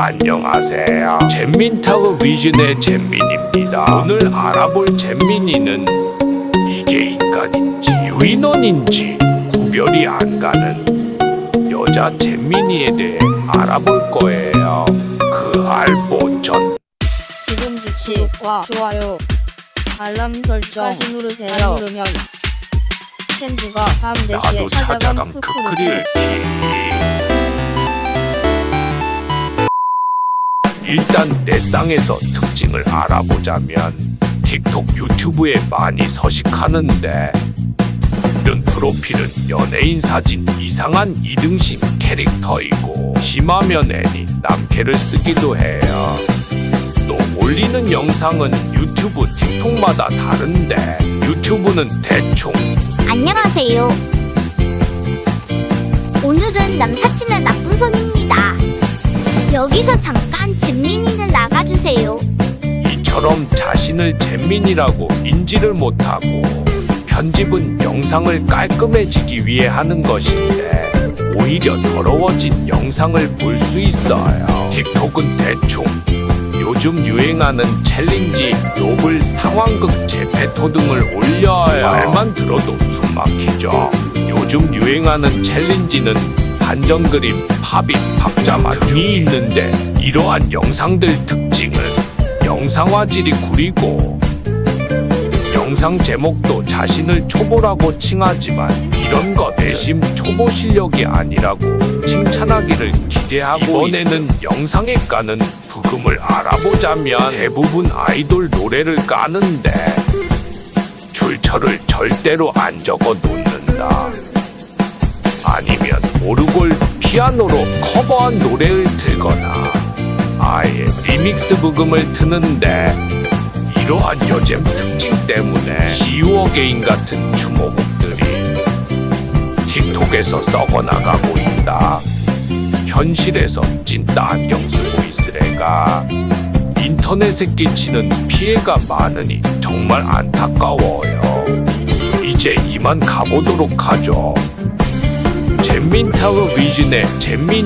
안녕하세요. 잼민타워 위즌의 잼민입니다. 오늘 알아볼 잼민이는 이게 인간인지 유인원인지 구별이 안 가는 여자 잼민이에 대해 알아볼 거예요. 그 알보 전 지금 구독과 좋아요, 알람 설정까지 누르세요. 안 누르면 캔디가 밤 4시에 나도 찾아간 크크릴 일단 내 쌍에서 특징을 알아보자면 틱톡 유튜브에 많이 서식하는데 이런 프로필은 연예인 사진 이상한 이등신 캐릭터이고 심하면 애니 남캐를 쓰기도 해요 또 올리는 영상은 유튜브 틱톡마다 다른데 유튜브는 대충 안녕하세요. 오늘은 남사친의 손입니다. 여기서 잠깐 잼민이는 나가주세요. 이처럼 자신을 잼민이라고 인지를 못하고 편집은 영상을 깔끔해지기 위해 하는 것인데 오히려 더러워진 영상을 볼 수 있어요. 틱톡은 대충 요즘 유행하는 챌린지, 노블, 상황극, 재패토 등을 올려요. 말만 들어도 숨 막히죠. 요즘 유행하는 챌린지는 반전 그림, 팝잇, 박자마 등이 있는데 이러한 영상들 특징을 영상 화질이 구리고 영상 제목도 자신을 초보라고 칭하지만 이런 거 내심 초보 실력이 아니라고 칭찬하기를 기대하고 이번에는 영상에 까는 부금을 알아보자면 대부분 아이돌 노래를 까는데 출처를 절대로 안 적어 놓는다. 아니면 오르골 피아노로 커버한 노래를 틀거나 아예 리믹스 부금을 트는데 이러한 여잼 특징 때문에 시우어게인 같은 추모곡들이 틱톡에서 썩어나가고 있다. 현실에서 찐따 안경 쓰고 있으래가 인터넷에 끼치는 피해가 많으니 정말 안타까워요. 이제 이만 가보도록 하죠. 잼민타워 위즌의 잼민